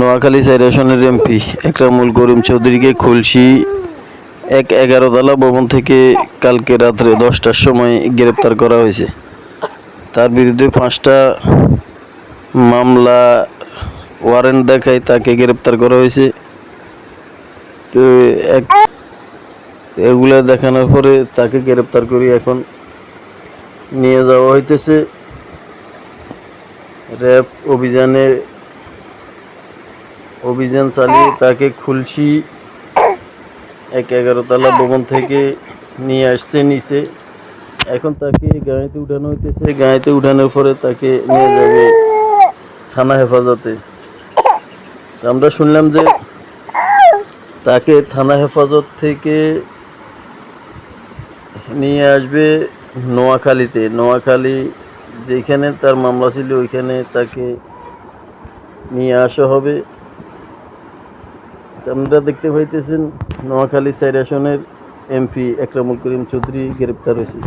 নোয়াখালী চার আসনের এমপি একরামুল করিম চৌধুরীকে খুলশি এক এগারো তলা ভবন থেকে কালকে রাত্রে দশটার সময় গ্রেপ্তার করা হয়েছে। তার বিরুদ্ধে পাঁচটা মামলা ওয়ারেন্ট দেখায় তাকে গ্রেপ্তার করা হয়েছে। তো এক এগুলো দেখানোর পরে তাকে গ্রেপ্তার করি এখন নিয়ে যাওয়া হইতেছে। র্যাব অভিযানে অভিযান চালিয়ে তাকে খুলসি এক এগারো তলা ভবন থেকে নিয়ে আসছে নিচে। এখন তাকে গাড়িতে উঠানো হইতেছে। গাড়িতে উঠানোর পরে তাকে নিয়ে যাবে থানা হেফাজতে। আমরা শুনলাম যে তাকে থানা হেফাজত থেকে নিয়ে আসবে নোয়াখালীতে। নোয়াখালী যেখানে তার মামলা ছিল ওইখানে তাকে নিয়ে আসা হবে। আপনারা দেখতে পাইতেছেন নোয়াখালী সাইড আসনের এমপি একরামুল করিম চৌধুরী গ্রেপ্তার হয়েছে।